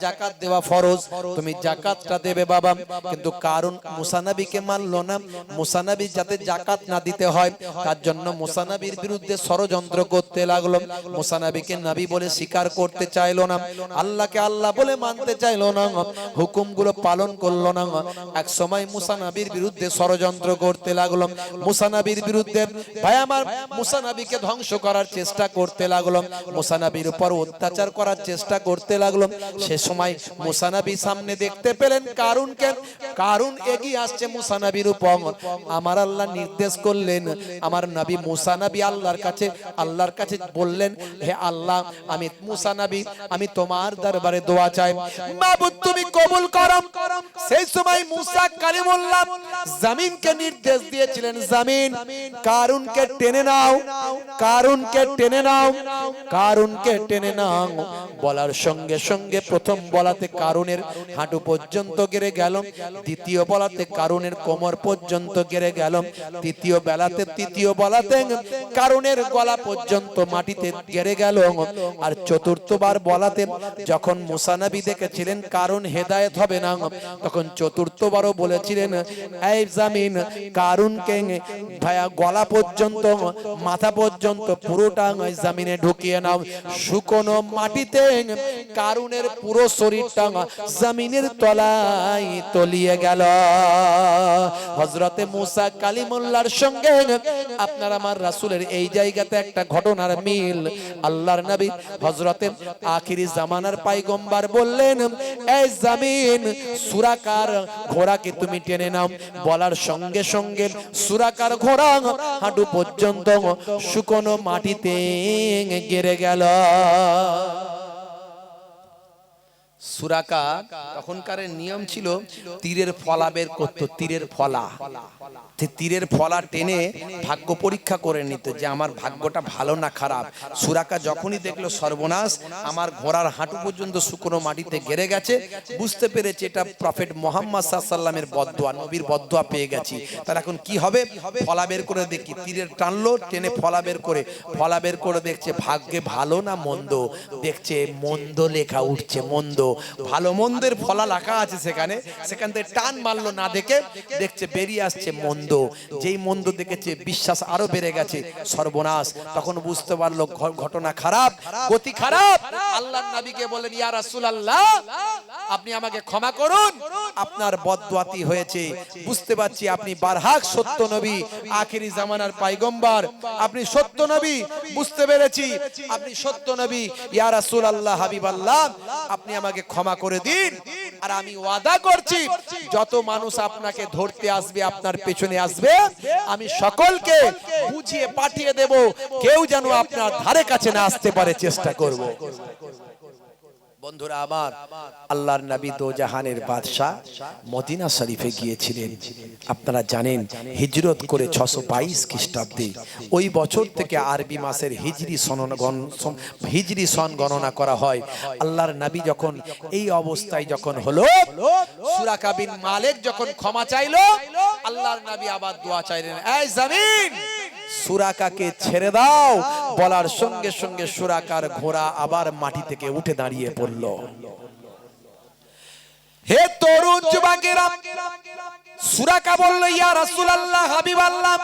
জাকাত দেওয়া ফরজ। তুমি জাকাতটা দেবে বাবা। কিন্তু কারণ মুসানাবিকে মানলো না। মুসানাবি যাতে জাকাত না দিতে হয়, তার জন্য মুসানাবির বিরুদ্ধে ষড়যন্ত্র করতে লাগল। মুসানাবিকে নবী বলে স্বীকার করতে চাইলো না। আল্লাহকে আল্লাহ বলে মানতে চাইলো না। হুকুমগুলো পালন করল না। এক সময় মুসানাবির বিরুদ্ধে ষড়যন্ত্র করতে লাগল। মুসানাবির বিরুদ্ধে, ভাই আমার মুসানাবিকে ধ্বংস করার চেষ্টা করতে লাগল। মুসানাবির উপর অত্যাচার করার চেষ্টা করতে লাগল। সে সময় মুসানাবি সামনে দেখতে পেলেন কারুনকে। কারুন এগিয়ে আসছে মুসানাবির উপর। আমার আল্লাহ নির্দেশ করলেন, আমার নবী মুসানাবি আল্লাহর কাছে আল্লাহর কাছে বললেন, হে আল্লাহ, আমি মুসানাবি, আমি তোমার দরবারে দোয়া চাই। মাবুদ, তুমি কবুল করো। সেই সময় মুসা কালিমুল্লাহ জামিনকে নির্দেশ দিয়েছিলেন, জামিন, কারুনকে টেনে নাও, কারুনকে টেনে নাও, কারুনকে টেনে নাও। বলার সঙ্গে সঙ্গে প্রথম বলাতে কারুনের হাঁটু পর্যন্ত গেড়ে গেল দ্বিতীয় বলাতে কারুনের কোমর পর্যন্ত গেড়ে গেল তৃতীয় বেলাতে তৃতীয় বলাতে কারুনের গলা পর্যন্ত মাটিতে গেড়ে গেল আর চতুর্থবার বলাতে যখন মুসানবী দেখেছিলেন কারণ হেদায়েত হবে না, তখন চতুর্থবারও বলেছিলেন, এই জামিন কারুনকে ভাইয়া গলা পর্যন্ত, মাথা পর্যন্ত পুরোটা জামিনে ঢুকিয়ে নাও। শুকনো মাটিতে কারুনের পুরো শরীরটা জামিনের তলায় তলিয়ে গেল। হজরতে মুসা কালিমুল্লার সঙ্গে আপনার আমার রাসূলের এই জায়গাতে একটা ঘটনার মিল। আল্লাহর নবী হজরতে আখিরি জামানার পাইগম্বার বললেন, এই জামিন সুরাকার ঘোড়াকে তুমি টেনে নাও। বলার সঙ্গে সঙ্গে সুরাকার ঘোড়া হাঁটু পর্যন্ত শুকনো মাটিতে গেড়ে গেল। সুরাকা তখনকার নিয়ম ছিল তীরের ফলা বের করতো, তীরের ফলা। তীরের ফলা টেনে ভাগ্য পরীক্ষা করে নিত যে আমার ভাগ্যটা ভালো না খারাপ। সুরাকা যখনই দেখল সর্বনাশ, আমার ঘোড়ার হাঁটু পর্যন্ত শুকনো মাটিতে গেড়ে গেছে, বুঝতে পেরেছে এটা প্রফেট মোহাম্মদ সাল্লামের বদোয়া নবীর বদোয়া পেয়ে গেছি। তার এখন কি হবে? ফলা বের করে দেখি, তীরের টানলো, টেনে ফলা বের করে, ফলা বের করে দেখছে ভাগ্যে ভালো না মন্দ। দেখছে মন্দ লেখা উঠছে, মন্দ। ভালো মন্দের ফলা লেখা আছে সেখানে। সেখান থেকে টান মারলো না দেখে দেখছে বেরিয়ে আসছে মন্দ। যেই মন্দ দেখেছে বিশ্বাস আরও বেড়ে গেছে, সর্বনাশ। তখন বুঝতে পারল ঘটনা খারাপ, গতি খারাপ। আল্লাহ নবীকে বলেন ইয়া রাসূলুল্লাহ, আপনি আমাকে ক্ষমা করুন। আপনার বদদোয়াতি হয়েছে। বুঝতে পারছি আপনি বারহাক সত্য নবী, আখেরি জামানার পাইগম্বার। আপনি সত্য নবী, বুঝতে পেরেছি। আপনি সত্য নবী। ইয়া রাসূলুল্লাহ, হাবিবাল্লাহ, আপনি আমাকে ক্ষমা করে দিন। আর আমি ওয়াদা করছি, যত মানুষ আপনাকে ধরতে আসবে, আপনার পেছনে আসবে, আমি সকলকে বুঝিয়ে পাঠিয়ে দেব। কেউ যেন আপনার ধারে কাছে না আসতে পারে, চেষ্টা করব। বন্ধুরা আমার, আল্লাহর নবী দো জাহানের বাদশাহ মদিনা শরীফে গিয়েছিলেন। আপনারা জানেন, হিজরত করে ছশো বাইশ খ্রিস্টাব্দে ওই বছর থেকে আরবি মাসের হিজরি সন গণ- হিজরি সন গণনা করা হয়। আল্লাহর নবী যখন এই অবস্থায় যখন হলো, সুরাকা বিন মালিক যখন ক্ষমা চাইলো, আল্লাহর নবী আবার দোয়া চাইলেন, এই জামিন! সুরাকাকে ছেড়ে দাও। বলার সঙ্গে সঙ্গে সুরাকার ঘোড়া আবার মাটি থেকে উঠে দাঁড়িয়ে পড়ল। হে তরুণ যুবকেরা, সুরাকা বলল, ইয়া রাসূলুল্লাহ হাবিবাল্লাহ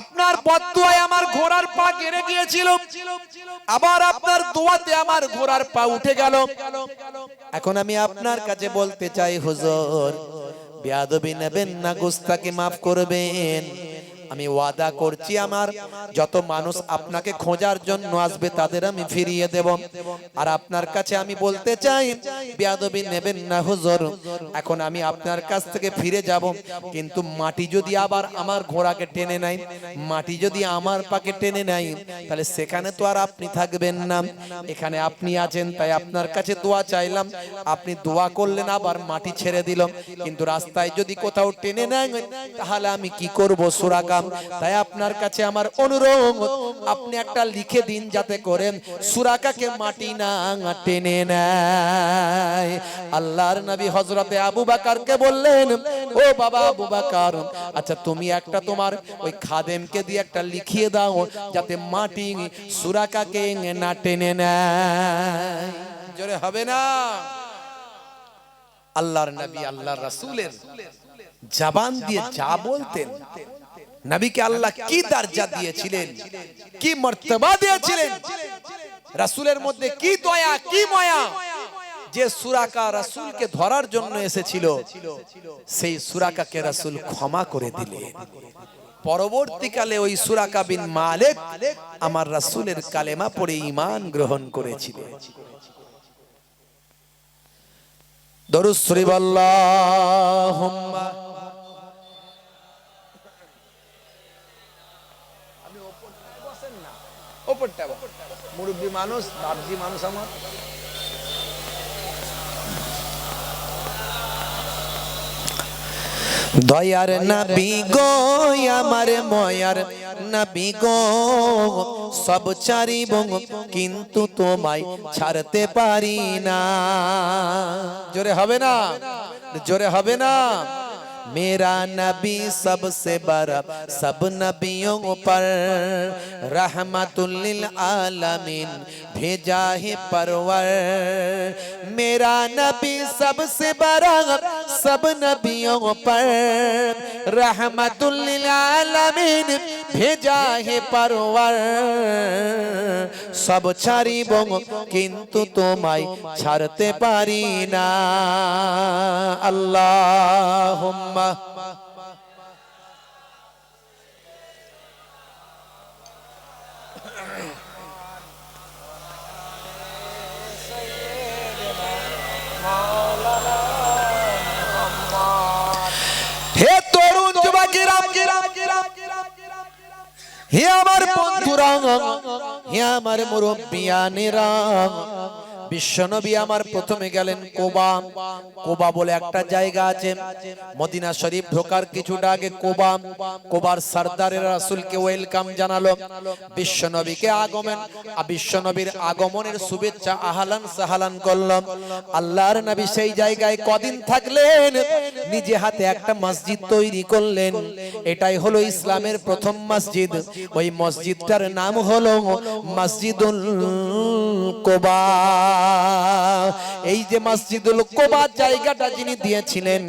আপনার বদদুয়ায় আমার ঘোড়ার পা গেড়ে গিয়েছিল। আবার আপনার দোয়াতে আমার ঘোড়ার পা উঠে গেল। এখন আমি আপনার কাছে বলতে চাই, হুজুর, বেয়াদবি নেবেন না গুস্তাকে মাফ করবেন। আমি ওয়াদা করছি আমার, যত মানুষ আপনাকে খোঁজার জন্য আসবে তাদের আমি ফিরিয়ে দেব। আর আপনার কাছে আমি বলতে চাই, বেয়াদবি নেবেন না হুজুর। এখন আমি আপনার কাছ থেকে ফিরে যাব, কিন্তু মাটি যদি আবার আমার ঘোড়াকে টেনে নেয়, মাটি যদি আমার পাকে টেনে নেয়, তাহলে সেখানে তো আর আপনি থাকবেন না। এখানে আপনি আছেন, তাই আপনার কাছে দোয়া চাইলাম। আপনি দোয়া করলেন, আবার মাটি ছেড়ে দিলাম কিন্তু রাস্তায় যদি কোথাও টেনে নেয়, তাহলে আমি কি করব? সুরাকাম তাই আপনার কাছে আমার অনুরোধ, আপনি একটা লিখে দিন যাতে করেন সুরাকাকে মাটি না টেনে নেয়। আল্লাহর নবী হজরতে আবু বাকারকে বললেন, ও বাবা আবু বাকার আচ্ছা তুমি একটা তোমার ওই খাদেমকে দিয়ে একটা লিখিয়ে দাও যাতে মাটি সুরাকাকে না টেনে নেয়। জোরে হবে না? আল্লাহর নবী, আল্লাহর রাসূলের জবান দিয়ে যা বলতেন নবীকে আল্লাহ কি দরজা দিয়েছিলেন? কি মর্তবা দিয়েছিলেন? রাসূলের মধ্যে কি দয়া কি মায়া? যে সুরাকা রাসূলকে ধরার জন্য এসেছিল সেই সুরাকাকে রাসূল ক্ষমা করে দিলেন। পরবর্তীকালে ওই সুরাকা বিন মালিক আমার রাসূলের কালেমা পড়ে ঈমান গ্রহণ করেছিলেন। দরুদ শরীফ আল্লাহুম্মা ওপরটা মুরব্বী মানুষ বাবজি মানুষ আমার। দয়ার নবী গো আমার ময়ার নবী গো। সব চারিব কিন্তু তোমায় ছাড়তে পারি না। জোরে হবে না? জোরে হবে না? मेरा नबी सबसे बड़ा सब नबियों पर रहमतुल्लिल आलमीन भेजा है परवर मेरा नबी सबसे बड़ा सब नबियों पर रहमतुल्लिल आलमीन भेजा है परवर সব ছাড়িব কিন্তু তোমায় ছাড়তে পারি না আল্লাহ হে তরুণ হে আমার বন্ধুরা হে আমার মুরব্বিয়ানেরা বিশ্বনবী আমার প্রথমে গেলেন কোবা। কোবা বলে একটা জায়গা আছে। মদিনা শরীফ ঢোকার কিছুটা আগে কোবা। কোবার সর্দারের রাসূলকে ওয়েলকাম জানালো। বিশ্বনবীকে আগমন। বিশ্বনবীর আগমনের শুভেচ্ছা আহলান সাহালান করলাম আল্লাহর নবী সেই জায়গায় কদিন থাকলেন, নিজে হাতে একটা মসজিদ তৈরি করলেন। এটাই হলো ইসলামের প্রথম মসজিদ। ওই মসজিদটার নাম হলো মসজিদুল কোবা। এই যে মসজিদুল কোবা জায়গাটা যিনি দিয়েছিলেন,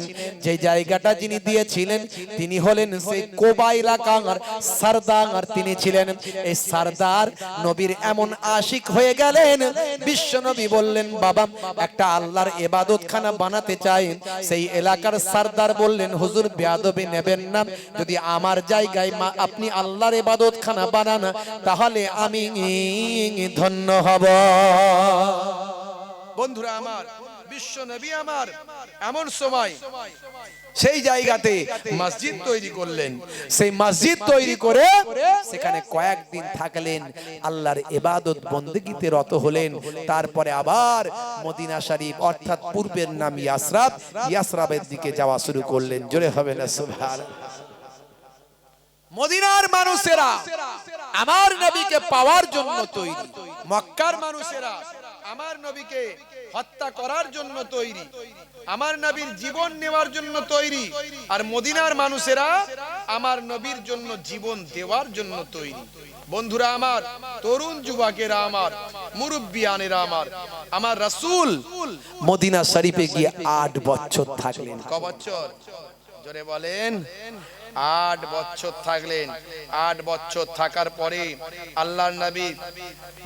যে জায়গাটা যিনি দিয়েছিলেন, তিনি হলেন সেই কোবা এলাকার সরদার তিনি ছিলেন এই সরদার নবীর এমন আশিক হয়ে গেলেন। বিশ্ব নবী বললেন, বাবা, একটা আল্লাহর এবাদতখানা বানাতে চাই। সেই এলাকার সরদার বললেন, হুজুর, বেয়াদবি নেবেন না। যদি আমার জায়গায় মা, আপনি আল্লাহর এবাদতখানা বানান, তাহলে আমি ধন্য হব। বন্ধুরা আমার, বিশ্ব নবী আমার, এমন সময় সেই জায়গাতে মসজিদ তৈরি করলেন। সেই মসজিদ তৈরি করে সেখানে কয়েকদিন থাকলেন, আল্লাহর ইবাদত বন্দেগীতে রত হলেন। তারপরে আবার মদিনা শরীফ, অর্থাৎ পূর্বের নাম ইয়াসরাব ইয়াসরাবের দিকে যাওয়া শুরু করলেন। জোরে হবে না, সুবহান। মদিনার মানুষেরা আমার নবীকে পাওয়ার জন্য তৈরি। মক্কার মানুষেরা আমার নবীকে হত্যা করার জন্য তৈরি আমার নবীর জীবন নেওয়ার জন্য তৈরি আর মদিনার মানুষেরা আমার নবীর জন্য জীবন দেওয়ার জন্য তৈরি। বন্ধুরা আমার তরুণ যুবকেরা আমার মুরব্বিয়ানেরা আমার আমার রাসূল মদিনা শরীফে গিয়ে আট বছর থাকলেন। ক বছর? জোরে বলেন। আট বছর থাকলেন। আট বছর থাকার পরে আল্লাহর নবী,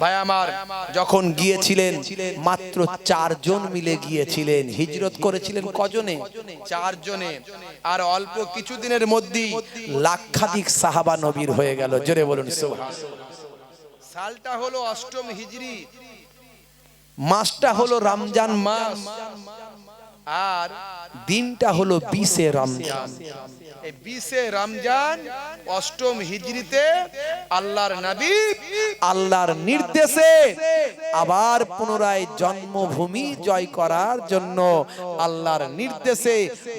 ভাই আমার, যখন গিয়েছিলেন, মাত্র চারজন মিলে গিয়েছিলেন। হিজরত করেছিলেন কজনে? চারজনে। আর অল্প কিছুদিনের মধ্যেই লাক্ষাধিক সাহাবা নবীর হয়ে গেল। জোরে বলুন সালটা হলো অষ্টম হিজরি। মাসটা হলো রমজান মাস। আর দিনটা হলো বিশে রমজান। এই বিশে রমজান অষ্টম হিজরিতে আল্লাহর নবী আল্লাহর নির্দেশে আবার পুনরায় জন্মভূমি জয় করার জন্য আল্লাহর নির্দেশে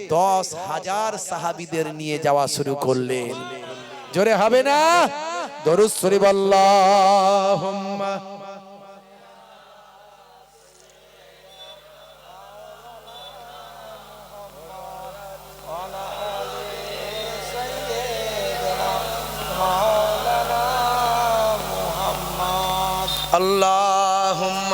দশ হাজার সাহাবিদের নিয়ে যাওয়া শুরু করলেন। জোরে হবে না? দরুদ শরীফ اللهم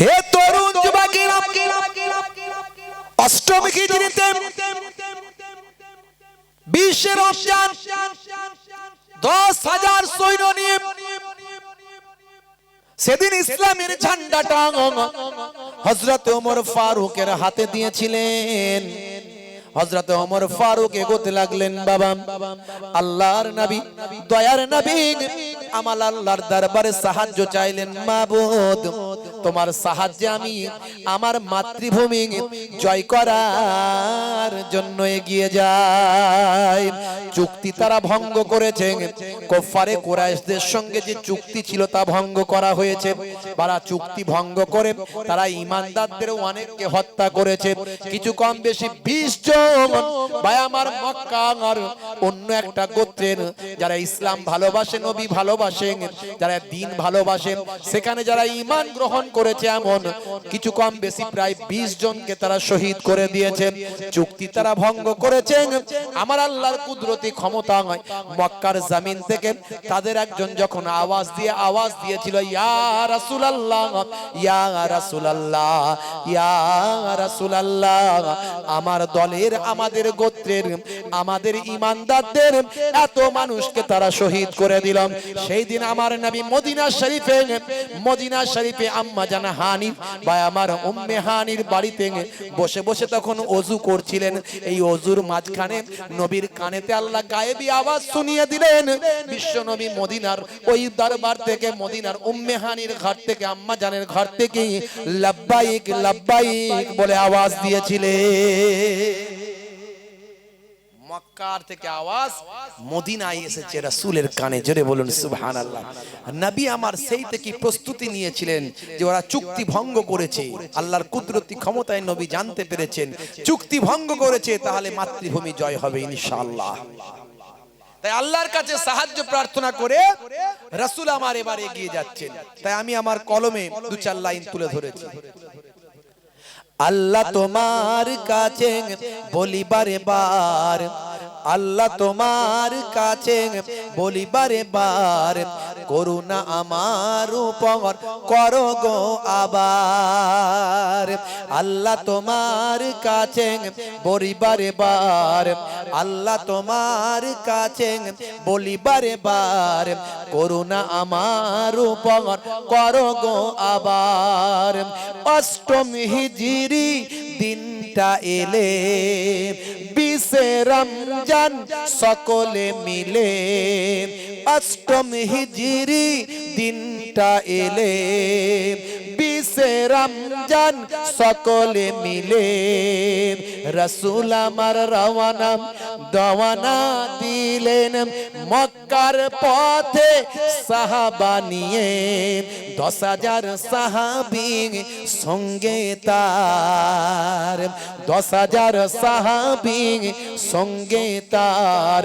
হে তরুণ যুবকেরা অষ্টমী খিচড়িতে বিশ্বের অবসান দশ হাজার সৈন্য নিয়ে সেদিন ইসলামের ঝান্ডাটা হজরত ওমর ফারুকের হাতে দিয়েছিলেন। হজরত ওমর ফারুক এগোতে লাগলেন, বাবা। আল্লাহর নবী, দয়ার নবী আমার আল্লাহর দরবারে সাহায্য চাইলেন, মাবুদ, তোমার সাহায্যে আমি আমার মাতৃভূমি জয় করার জন্য এগিয়ে যাই। চুক্তি তারা ভঙ্গ করেছে। কোফারে কোরাইশদের সঙ্গে যে চুক্তি ছিল তা ভঙ্গ করা হয়েছে। তারা চুক্তি ভঙ্গ করে তারা ইমানদারদের অনেককে হত্যা করেছে। কিছু কম বেশি বিশ জন ভাই আমার মক্কা আর অন্য একটা গোত্রের, যারা ইসলাম ভালোবাসে, নবী ভালোবাসেন, যারা দিন ভালোবাসেন, সেখানে যারা ইমান গ্রহণ করেছে এমন, কিছু কম বেশি প্রায় বিশ জনকে তারা শহীদ করে দিয়েছেন। চুক্তি তারা ভঙ্গ করেছেন। আমার আল্লাহর কুদরতি ক্ষমতা হয় মক্কার জামিন থেকে তাদের একজন যখন আওয়াজ দিয়ে আওয়াজ দিয়েছিল, ইয়া রাসূলুল্লাহ ইয়া রাসূলুল্লাহ ইয়া রাসূলুল্লাহ, আমার দলের, আমাদের গোত্রের, আমাদের ইমানদারদের এত মানুষকে তারা শহীদ করে দিলাম সেই দিন আমার নবী মদিনা শরীফে মদিনা শরীফে আম্মা জানা হানিফ বা আমার উম্মে হানির বাড়িতে বসে বসে তখন অজু করছিলেন। এই অজুর মাঝখানে নবীর কানেতে আল্লাহ গায়েবী আওয়াজ শুনিয়ে দিলেন, বিশ্ব নবী মদিনার ওই দরবার থেকে, মদিনার উম্মে হানির ঘর থেকে, আম্মা জানের ঘর থেকে লাব্বাইক লাব্বাইক বলে আওয়াজ দিয়েছিলেন। মক্কার থেকে আওয়াজ মদিনায় এসেছে। রাসূলের কানে জোরে বলুন সুবহানাল্লাহ। নবী আমার সেই থেকে প্রস্তুতি নিয়েছিলেন যে ওরা চুক্তি ভঙ্গ করেছে। আল্লাহর কুদরতি ক্ষমতায় নবী জানতে পেরেছেন। চুক্তি ভঙ্গ করেছে তাহলে মাতৃভূমি জয় হবে ইনশাআল্লাহ। তাই আল্লাহর কাছে সাহায্য প্রার্থনা করে রাসূল আমার এবার এগিয়ে যাচ্ছেন। তাই আমি আমার কলমে দু চার লাইন তুলে ধরেছি। আল্লাহ তোমার কাছে বলিবারে বার। আল্লাহ তোমার কাছে বলিবারে বার। করুণা আমার উপর করো গো আবার। আল্লাহ তোমার কাছে বলিবারে বার, আল্লাহ তোমার কাছে বলিবারে বার, করুণা আমার উপর করো গো আবার। অষ্টম হিজিরি দিনটা এলে বিশে রমজান সকলে মিলে অষ্টম হিজিরি দিনটা এলে বিশে রমজান সকলে মিলে রসুল আমার রওয়ানা দওয়ানা দিলেন মক্কার পথে সাহাবা নিয়ে দশ হাজার সাহাবি সঙ্গে তার। দশ হাজার সাহাবি সঙ্গে তার।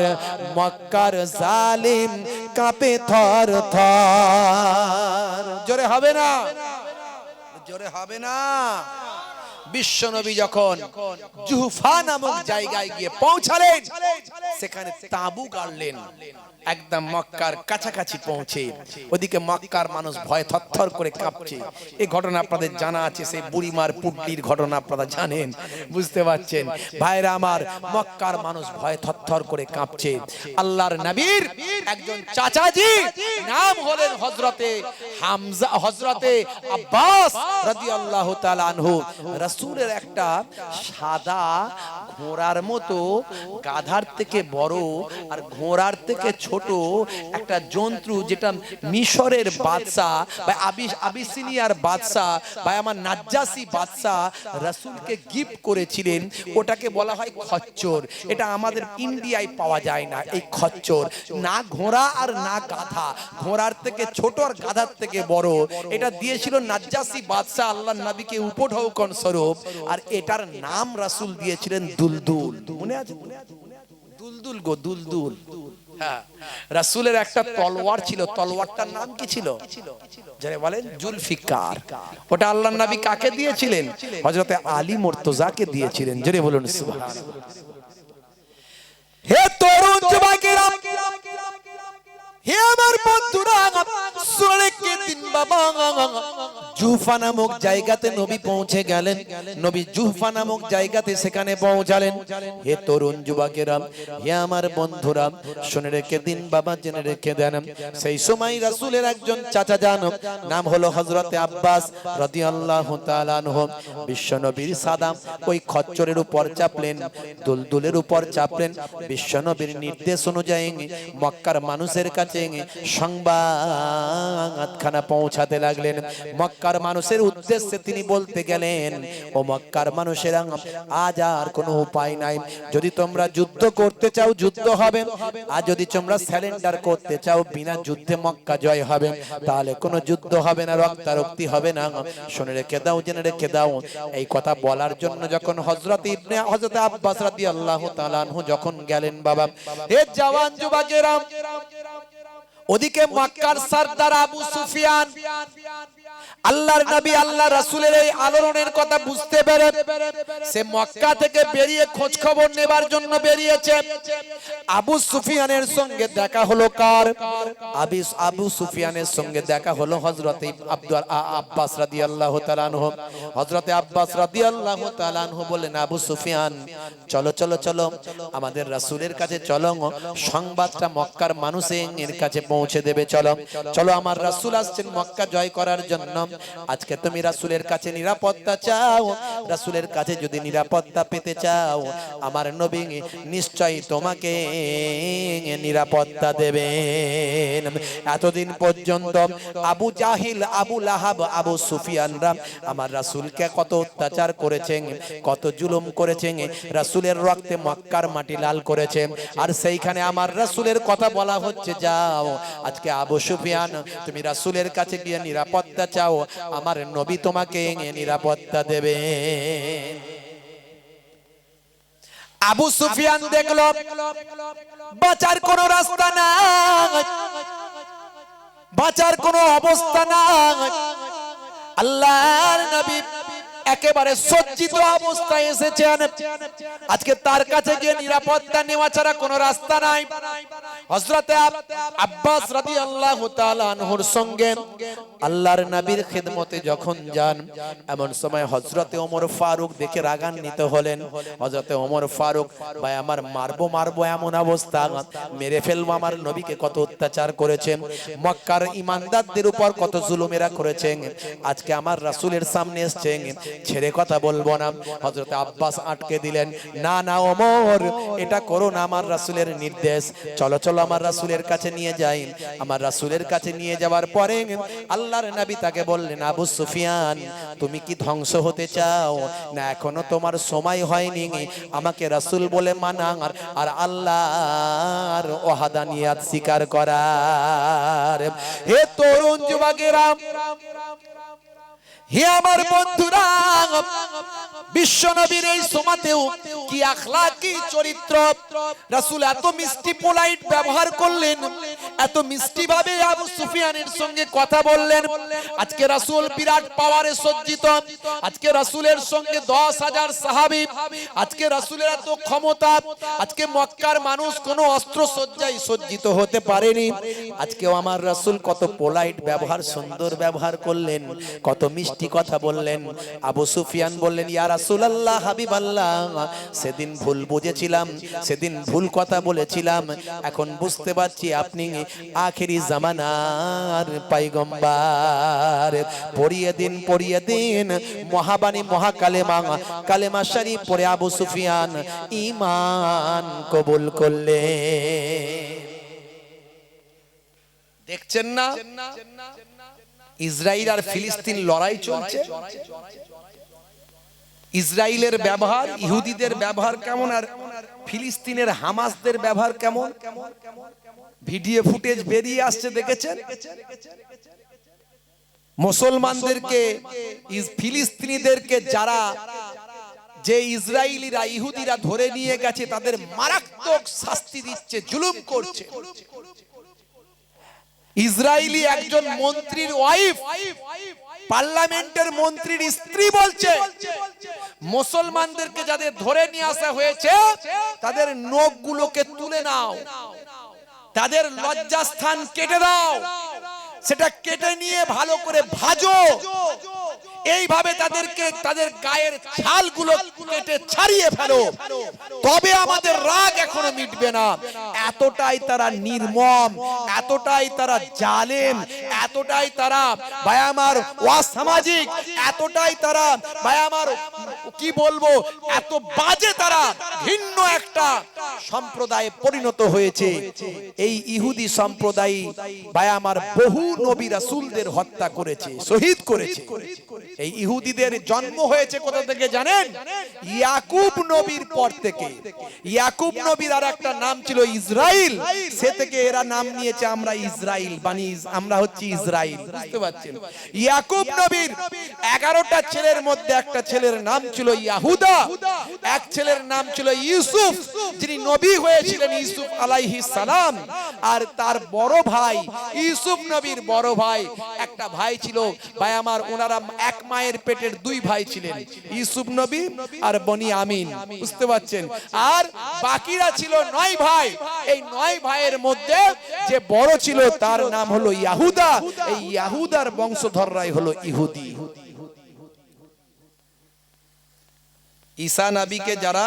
মক্কার জালিম কাঁপে থর থর জোরে হবে না? জোরে হবে না? বিশ্বনবী যখন জুহফা নামক জায়গায় গিয়ে পৌঁছালেন, সেখানে তাঁবু গাড়লেন। একদম মক্কার কাছাকাছি পৌঁছে। ওদিকে মক্কার মানুষ ভয় থরথর করে কাঁপছে। এই ঘটনা আপনাদের জানা আছে, সেই বুড়িমার পুটলির ঘটনা আপনারা জানেন, বুঝতে পারছেন? ভাইরা আমার, মক্কার মানুষ ভয় থরথর করে কাঁপছে। আল্লাহর নবীর একজন চাচাজি নাম হলেন হযরতে হামজা, হযরতে আব্বাস রাদিয়াল্লাহু তাআলা আনহু। রাসূলের একটা সাদা ঘোড়ার মতো গাধার থেকে বড় আর ঘোড়ার থেকে ছোট একটা জন্তু যেটা মিশরের বাদশা বা আবিস আবিসিনিয়ার বাদশা বা আমার নাজ্জাসি বাদশা রাসূলকে গিফট করেছিলেন, ওটাকে বলা হয় খচ্চর। এটা আমাদের ইন্ডিয়ায় পাওয়া যায় না, এই খচ্চর। না ঘোড়া আর না গাধা, ঘোড়ার থেকে ছোট আর গাধার থেকে বড়। এটা দিয়েছিল নাজ্জাসি বাদশাহ আল্লাহ নবীকে উপঢৌকন স্বরূপ। আর এটার নাম রাসূল দিয়েছিলেন দুলদুল। মনে আছে? দুলদুল গো, দুলদুল। হ্যাঁ। রাসূলের একটা তলোয়ার ছিল। তলোয়ারটার নাম কি ছিল? যারা বলেন জুলফিকার। ওটা আল্লাহ নবী কাকে দিয়েছিলেন? হযরতে আলী মুর্তজাকে দিয়েছিলেন। জোরে বলুন হে তরুণ যুবকেরা হে আমার বন্ধুরা শুনে কে দিন বাবা। জুহফা নামক জায়গাতে নবী পৌঁছে গেলেন। নবী জুহফা নামক জায়গাতে সেখানে পৌঁছালেন। হে তরুণ যুবকেরা, হে আমার বন্ধুরা, শুনে রেখে দিন বাবা, জেনে রেখে দেন। সেই সময় রাসূলের একজন চাচা যান, নাম হলো হযরতে আব্বাস রাদিয়াল্লাহু তাআলা আনহু। বিশ্ব নবীর সাদাম ওই খচ্চরের উপর চাপলেন, দুলদুলের উপর চাপলেন। বিশ্ব নবীর নির্দেশ অনুযায়ী মক্কার মানুষের কাছে সংবাদখানা পৌঁছাতে লাগলেন। মক্কার মানুষের উদ্দেশ্যে তিনি বলতে গেলেন, ও মক্কার মানুষেরা, আজ আর কোনো উপায় নাই। যদি তোমরা যুদ্ধ করতে চাও, যুদ্ধ হবে। আর যদি তোমরা স্যালেন্ডার করতে চাও, বিনা যুদ্ধে মক্কা জয় হবে। তাহলে কোনো যুদ্ধ হবে না, রক্তারক্তি হবে না। শুনে রেখে দাও, জেনে রেখে দাও। এই কথা বলার জন্য যখন হযরত ইবনে, হযরত আব্বাস রাদিয়াল্লাহু তাআলা আনহু যখন গেলেন, বাবা, হে জওয়ান যুবকেরা, ওদিকে মক্কার সর্দার আবু সুফিয়ান আল্লাহর নবী আল্লাহ রাসূলের এই আলোড়নের কথা বুঝতে পেরে সে মক্কা থেকে বেরিয়ে খোঁজ খবর নেবার জন্য বেরিয়েছে। আবু সুফিয়ানের সঙ্গে দেখা হলো কার? আবিস আবু সুফিয়ানের সঙ্গে দেখা হলো হযরত আব্দুল আব্বাস রাদিয়াল্লাহু তাআলা আনহু। হযরতে আব্বাস রাদিয়াল্লাহু তাআলা আনহু বললেন, আবু সুফিয়ান, চলো চলো চলো, আমাদের রাসূলের কাছে চলো, সংবাদটা মক্কার মানুষের কাছে পৌঁছে দেবে, চলো চলো, আমার রাসূল আসছেন মক্কা জয় করার জন্য। আজকে তুমি রাসূলের কাছে নিরাপত্তা চাও। রাসূলের কাছে যদি নিরাপত্তা পেতে চাও, আমার নবী নিশ্চয়ই তোমাকে নিরাপত্তা দেবেন। এতদিন পর্যন্ত আবু জাহিল, আবু লাহাব, আবু সুফিয়ানরা আমার রাসূলকে কত অত্যাচার করেছেন, কত জুলুম করেছেন, রাসূলের রক্তে মক্কার মাটি লাল করেছে আর সেইখানে আমার রাসূলের কথা বলা হচ্ছে, যাও। আজকে আবু সুফিয়ান, তুমি রাসূলের কাছে গিয়ে নিরাপত্তা চাও, আমার নবী তোমাকে নিরাপত্তা দেবে। আবু সুফিয়ান দেখল, বাঁচার কোনো রাস্তা নাই, বাঁচার কোনো অবস্থা নাই। আল্লাহর নবী একেবারে সজ্জিত অবস্থায় এসেছেন। আজকে তার কাছে গিয়ে নিরাপত্তা নেওয়া ছাড়া কোনো রাস্তা নাই। হযরতে আব- আব্বাস রাদিয়াল্লাহু তাআলা আনহুর সঙ্গে আল্লাহর নবীর খিদমতে যখন যান, এমন সময় হযরতে ওমর ফারুক দেখে রাগান্বিত হলেন। হযরতে ওমর ফারুক, ভাই, আমার মারবো মারবো এমন অবস্থা। মেরে ফেলব আমার নবীকে কত অত্যাচার করেছেন। মক্কার ইমানদারদের উপর কত জুলুমেরা করেছেন। আজকে আমার রাসূলের সামনে এসেছেন। ছেড়ে কথা বলব না। হযরতে আব্বাস আটকে দিলেন, না না, ওমর, এটা করো না আমার রাসূলের নির্দেশ। চলো চলো আমার রাসূলের কাছে নিয়ে যাই। আমার রাসূলের কাছে নিয়ে যাওয়ার পরে আল্লাহর নবী তাকে বললেন, আবু সুফিয়ান, তুমি কি ধ্বংস হতে চাও? না, এখনও তোমার সময় হয়নি। আমাকে রাসূল বলে মানা আর আল্লাহর ওয়াহাদানিয়াত স্বীকার করার। হে তরুণ যুবকেরা হে আমার বন্ধুরা, বিশ্ব নবীর এই সমাতেও কি আখলাকি চরিত্র? রাসূল এত মিষ্টি পোলাইট ব্যবহার করলেন, এত মিষ্টি ভাবে আবু সুফিয়ানের সঙ্গে কথা বললেন। আজকে রাসূল বিরাট পাওয়ারে সজ্জিত, আজকে রাসূলের সঙ্গে দশ হাজার সাহাবী, আজকে রাসূলের এত ক্ষমতা, আজকে মক্কার মানুষ কোনো অস্ত্র সজ্জায় সজ্জিত হতে পারেনি। আজকেও আমার রাসূল কত পোলাইট ব্যবহার, সুন্দর ব্যবহার করলেন, কত মিষ্টি কথা বললেন। আবু সুফিয়ান বললেন, ইয়া রাসূলুল্লাহ, হাবিবাল্লাহ, সেদিন ভুল বুঝেছিলাম, সেদিন ভুল কথা বলেছিলাম। এখন বুঝতে পারছি আপনি আখেরি জামানার পাইগম্বার। পড়িয়ে দিন পড়িয়ে দিন, মহাবাণী, মহাকালেমা, কালেমা শরীফ পড়ে আবু সুফিয়ান ঈমান কবুল করলে দেখছেন না? ইসরায়েল আর ফিলিস্তিন লড়াই চলছে? ইসরায়েলের ব্যবহার ইহুদিদের ব্যবহার কেমন আর ফিলিস্তিনের হামাসদের ব্যবহার কেমন? ভিডিও ফুটেজ বেরিয়ে আসছে দেখেছেন? মুসলমানদেরকে ফিলিস্তিনিদেরকে যারা যে ইসরায়েলিরা ইহুদিরা ধরে নিয়ে গেছে তাদের মারাত্মক শাস্তি দিচ্ছে জুলুম করছে। ইসরায়েলি একজন মন্ত্রীর ওয়াইফ পার্লামেন্টের মন্ত্রীর স্ত্রী বলছে, মুসলমানদেরকে যাদের ধরে নিয়ে আসা হয়েছে, তাদের নখগুলোকে তুলে নাও, তাদের লজ্জাস্থান কেটে দাও, সেটা কেটে নিয়ে ভালো করে ভাজো এইভাবে তাদেরকে, তাদের গায়ের ছালগুলো কেটে ছাড়িয়ে ফেলো। তবে আমাদের রাগ এখনও মিটবে না। এতটাই তারা নির্মম, এতটাই তারা জালেম, এতটাই তারা, ভাই আমার অসামাজিক, এতটাই তারা, ভাই আমার কি বলব? এত বাজে তারা ভিন্ন একটা সম্প্রদায়ে পরিণত হয়েছে। এই ইহুদি সম্প্রদায় ভাই আমার বহু নবী রাসূলদের হত্যা করেছে, শহীদ করেছে। এই ইহুদিদের জন্ম হয়েছে কোথা থেকে জানেন? ইয়াকুব নবীর পর থেকে। ইয়াকুব নবীর আর একটা নাম ছিল ইসরাইল। সে থেকে এরা নাম নিয়েছে আমরা ইসরাইল, বানি আমরা হচ্ছে ইসরাইল, বুঝতে পারছেন? ইয়াকুব নবীর এগারোটা ছেলের মধ্যে একটা ছেলের নাম ছিল ইয়াহুদা। এক ছেলের নাম ছিল ইউসুফ যিনি নবী হয়েছিলেন ইউসুফ আলাইহিস সালাম। আর তার বড় ভাই ইউসুফ নবীর বড় ভাই একটা ভাই ছিল। ভাই আমার ওনারা এক মায়ের পেটের দুই ভাই ছিলেন ইউসুফ নবী আর বনি আমিন। বুঝতে পারছেন? আর বাকিরা ছিল নয় ভাই। এই নয় ভাইয়ের মধ্যে যে বড় ছিল তার নাম হলো ইয়াহুদা। এই ইয়াহুদার বংশধররাই হলো ইহুদি। ঈসা নাবিকে যারা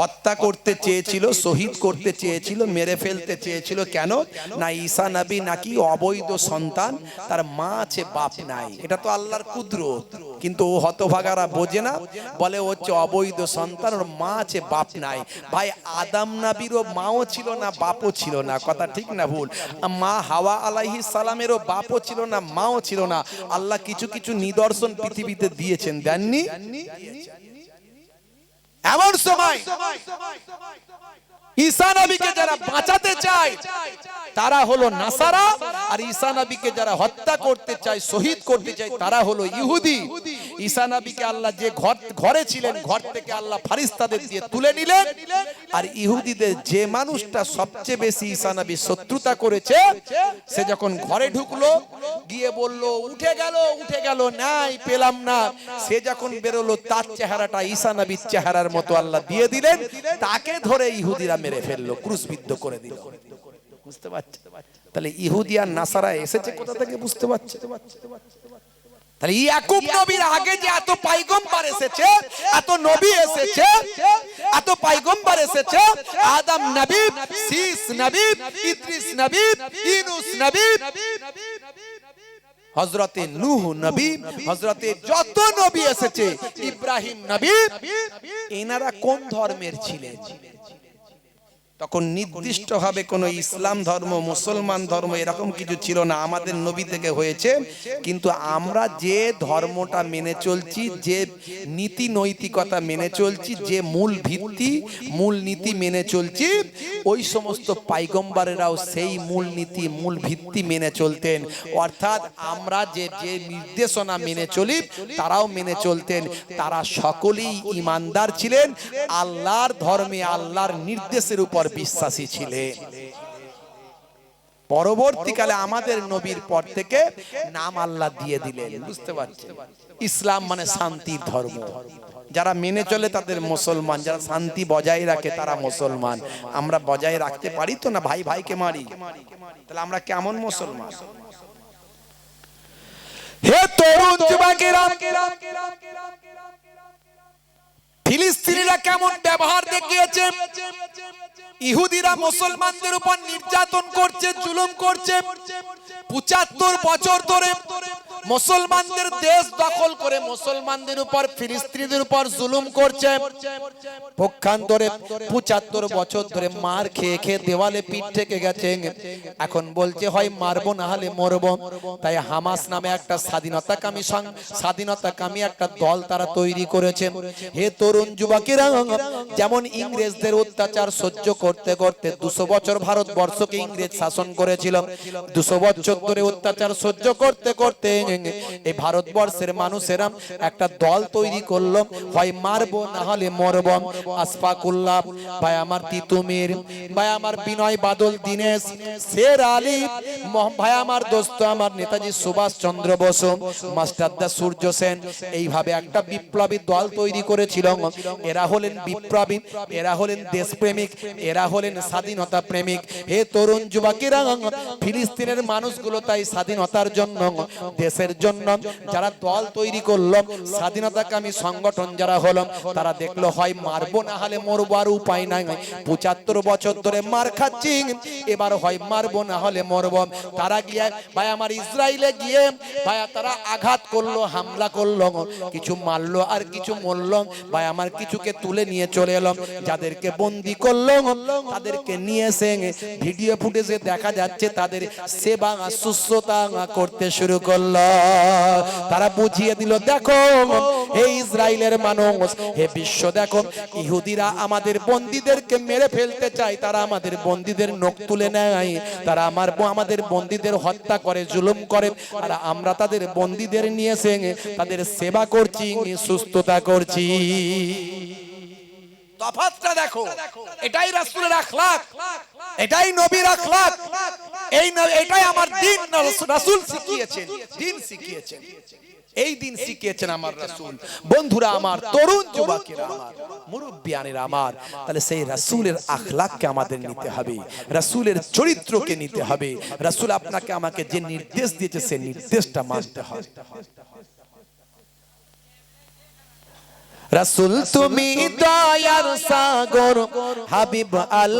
হত্যা করতে চেয়েছিল, শহীদ করতে চেয়েছিল, মেরে ফেলতে চেয়েছিল। কেন? না ঈসা নবী নাকি অবৈধ সন্তান, তার মা আছে, বাপ নাই। এটা তো আল্লাহর কুদরত। কিন্তু ও হতভাগারা বোঝে না, বলে হচ্ছে অবৈধ সন্তান, ওর মা আছে, বাপ নাই। ভাই, আদাম নাবিরও মাও ছিল না, বাপও ছিল না। কথা ঠিক না ভুল? মা হাওয়া আলাইহি সালামেরও বাপও ছিল না, মাও ছিল না। আল্লাহ কিছু কিছু নিদর্শন পৃথিবীতে দিয়েছেন, দেননি? এমন সময় ঈসা নবীকে যারা বাঁচাতে চায়, তারা হলো নাসারা, আর ঈসা নবীকে যারা হত্যা করতে চায়, শহীদ করতে চায়, তারা হলো ইহুদি। ঈসা নবীকে আল্লাহ যে ঘর, ঘরে ছিলেন, ঘর থেকে আল্লাহ ফারিস্তাদের দিয়ে তুলে নিলেন, আর ইহুদিদের যে মানুষটা সবচেয়ে বেশি ঈসা নবী শত্রুতা করেছে, সে যখন ঘরে ঢুকলো, গিয়ে বলল, উঠে গেল উঠে গেল, নাই, পেলাম না। সে যখন বেরোলো, তার চেহারাটা ঈসা নবীর চেহারার মতো আল্লাহ দিয়ে দিলেন, তাকে ধরে ইহুদিরা মেরে ফেলল, ক্রুশবিদ্ধ করে দিল। বুঝতে পারছে? তাহলে ইহুদি আর নাসারা এসেছে কোথা থেকে বুঝতে পারছে? তাহলে ইয়াকুব নবীর আগে যে এত পাইগম্বার এসেছে, এত নবী এসেছে, এত পাইগম্বার এসেছে, আদম নবী শীস নবী, ইদ্রিস নবী, ইনুস নবী হজরতে নূহ নবী হজরতে যত নবী এসেছে, ইব্রাহিম নবী, এনারা কোন ধর্মের ছিলেন? তখন নির্দিষ্টভাবে কোনো ইসলাম ধর্ম, মুসলমান ধর্ম এরকম কিছু ছিল না, আমাদের নবী থেকে হয়েছে। কিন্তু আমরা যে ধর্মটা মেনে চলছি, যে নীতি নৈতিকতা মেনে চলছি, যে মূল ভিত্তি, মূল নীতি মেনে চলছি, ওই সমস্ত পাইগম্বারেরাও সেই মূল নীতি, মূল ভিত্তি মেনে চলতেন। অর্থাৎ আমরা যে যে নির্দেশনা মেনে চলি, তারাও মেনে চলতেন। তারা সকলেই ইমানদার ছিলেন। আল্লাহর ধর্মে আল্লাহর নির্দেশের উপর বিশ্বাসী ছিলেন পরবর্তীকালে আমাদের নবীর পর থেকে নাম আল্লাহ দিয়ে দিলেন, বুঝতে পারছেন? ইসলাম মানে শান্তির ধর্ম। যারা মেনে চলে তাদের মুসলমান, যারা শান্তি বজায় রাখে তারা মুসলমান। আমরা বজায় রাখতে পারি তো না? ভাই, ভাইকে মারি। তাহলে আমরা কেমন মুসলমান? হে তরুণ যুবকেরা ফিলিস্তিনিরা কেমন ব্যবহার দেখিয়েছে? ইহুদিরা মুসলমানদের উপর নির্যাতন করছে জুলুম করছে। পঁচাত্তর বছর ধরে মুসলমানদের দেশ দখল করে মুসলমানদের উপর, ফিলিস্তিনিদের উপর জুলুম করছে। পক্ষান্তরে পঁচাত্তর বছর ধরে মার খেয়ে খেয়ে দেওয়ালে পিঠ থেকে গেছে। এখন বলছে, হয় মারবো না হলে মরবো। তাই হামাস নামে একটা স্বাধীনতাকামী সং- স্বাধীনতাকামী একটা দল তারা তৈরি করেছে। হে তরুণ যুবকেরা, যেমন ইংরেজদের অত্যাচার সহ্য করতে করতে দুশো বছর ভারতবর্ষকে ইংরেজ শাসন করেছিল। দুশো বছর ধরে অত্যাচার সহ্য করতে করতে এই ভারতবর্ষের মানুষেরা একটা দল তৈরি করল। হয় মারবো, না হলে মরব। আসফাকুল্লাহ ভাই আমার তিতুমির, ভাই আমার বিনয় বাদল, দীনেশ শের আলী ভাই আমার দোস্ত, আমার নেতাজি সুভাষ চন্দ্র বসু মাস্টারদা সূর্য সেন, এইভাবে একটা বিপ্লবী দল তৈরি করেছিল। এরা হলেন বিপ্লবী, এরা হলেন দেশপ্রেমিক, এরা হলেন স্বাধীনতা প্রেমিক। হে তরুণ যুবকেরা, ফিলিস্তিনের মানুষগুলো তাই স্বাধীনতার জন্য দেশের জন্য যারা দল তৈরি করল, স্বাধীনতাকামী সংগঠন যারা হলো, তারা দেখল, হয় মারবো না হলে মরবো, আর উপায় নাই। পঁচাত্তর বছর ধরে মার খাচ্ছি, এবার হয় মারবো না হলে মরবো। তারা গিয়ে, ভাই, আমার ইসরায়েলে গিয়ে, ভাই, তারা আঘাত করল, হামলা করল, কিছু মারলো আর কিছু মরলো। ভাই, আমার কিছুকে তুলে নিয়ে চলে এলো। যাদেরকে বন্দি করল, তাদেরকে নিয়ে এসে ভিডিও ফুটেজে দেখা যাচ্ছে, তাদের সেবা শুশ্রূষা করতে শুরু করল। তারা বুঝিয়ে দিল, দেখো এই ইসরায়েলের মানুষ, হে বিশ্ব, দেখো, ইহুদিরা আমাদের বন্দীদেরকে মেরে ফেলতে চায়, তারা আমাদের বন্দীদের নখ তুলে নেয়, তারা আমার আমাদের বন্দীদের হত্যা করে, জুলুম করে, আর আমরা তাদের বন্দীদের নিয়ে এসে তাদের সেবা করছি, সুস্থতা করছি। তফাৎটা দেখো। এটাই রাসূলের আখলাক। এটাই নবীর আখলাক। এই এটাই আমার দিন রাসূল শিখিয়েছেন। দিন শিখিয়েছেন। এই দিন শিখিয়েছেন আমার রাসূল। বন্ধুরা আমার তরুণ যুবকেরা আমার মুরব্বিয়ানেরা আমার তাহলে সেই রাসূলের আখলাককে আমাদের নিতে হবে। রাসূলের চরিত্রকে নিতে হবে। রাসূল আপনাকে আমাকে যে নির্দেশ দিয়েছে সেই নির্দেশটা মানতে হবে। রাসূল তুমি দয়ার সাগর হাবিব আল